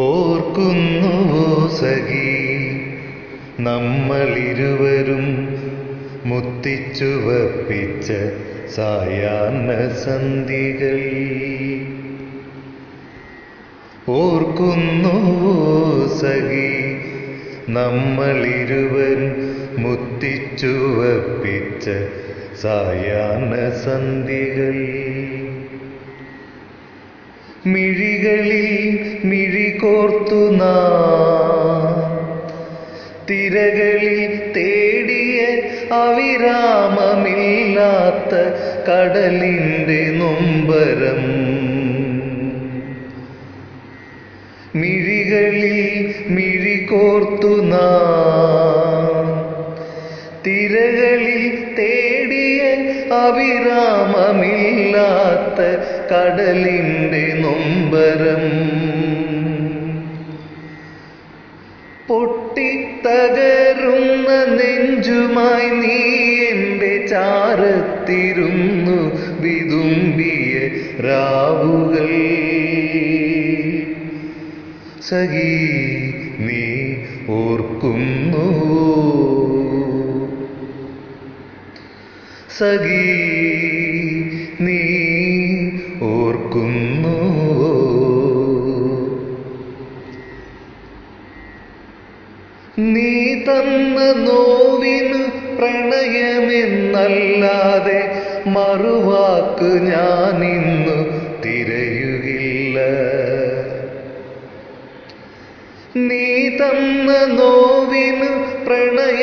ഓർക്കുന്നുവോ സഖി. നമ്മളിരുവരും മുത്തിച്ചുവപ്പിച്ച സായാന്ന സന്ധികൾ. ഓർക്കുന്നു സഖി നമ്മളിരുവരും മുത്തിച്ചുവപ്പിച്ച സായാഹ്ന സന്ധികൾ. മിഴികളിൽ മിഴി കോർത്തു നാം. തിരകളിൽ തേടിയ അവിരാമമില്ലാത്ത കടലിന്റെ നൊമ്പരം. മിഴികളിൽ മിഴി കോർത്തു നാം. തിരകളിൽ തേടിയ അവിരാമമില്ലാത്ത കടലിന്റെ നൊമ്പരം. പൊട്ടിത്തകരുന്ന നെഞ്ചുമായി നീ എന്റെ ചാരത്തിരുന്നു വിതുമ്പിയ രാവുകൾ. സഖി നീ ഓർക്കുന്നു. സഖി നീ ഓർക്കുന്നു. നീ തന്ന നോവിന് പ്രണയമെന്നല്ലാതെ മറുവാക്ക് ഞാനിന്നു നോവിന് പ്രണയമെന്നല്ലാതെ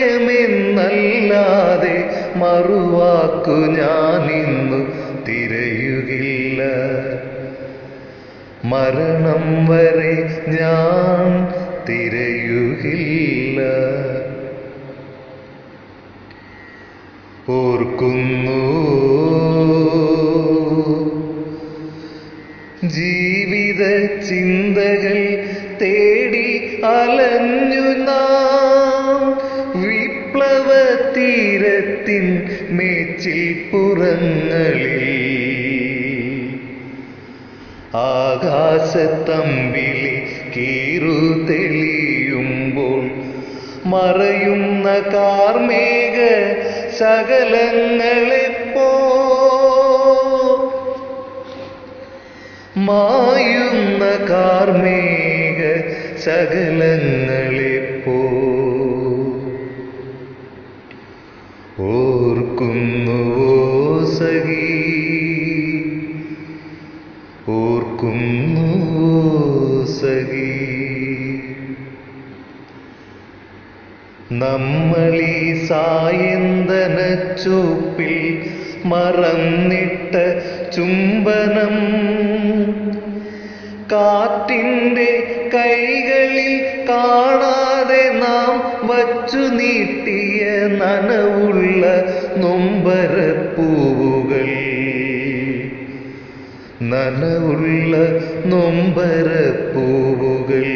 മറുവാക്കു ഞാനിന്നു തിരയുകില്ല. മരണം വരെ ഞാൻ തിരയുകില്ല. ഓർക്കുന്നു ജീവിത ചിന്തകൾ തേടി അലഞ്ഞു നാം വിപ്ലവ തീരത്തിൻ മേച്ചിൽ പുറങ്ങളിൽ. ആകാശത്തമ്പിളി കീറു തെളിയുമ്പോൾ മറയുന്ന കാർമേഘ സകലങ്ങളെപ്പോ മായുന്ന കാർമേഘ ശകലങ്ങളെപ്പോ ഓർക്കുന്നുവോ സഖി? ഓർക്കുന്നുവോ സഖി? നമ്മളീ സായന്തന ചുപ്പിൽ മറന്നിട്ട ചുംബനം കാറ്റിന്റെ കാണാതെ നാം വച്ചു നീട്ടിയ നനവുള്ള നൊമ്പരപ്പൂവുകൾ. നനവുള്ള നൊമ്പരപ്പൂവുകൾ.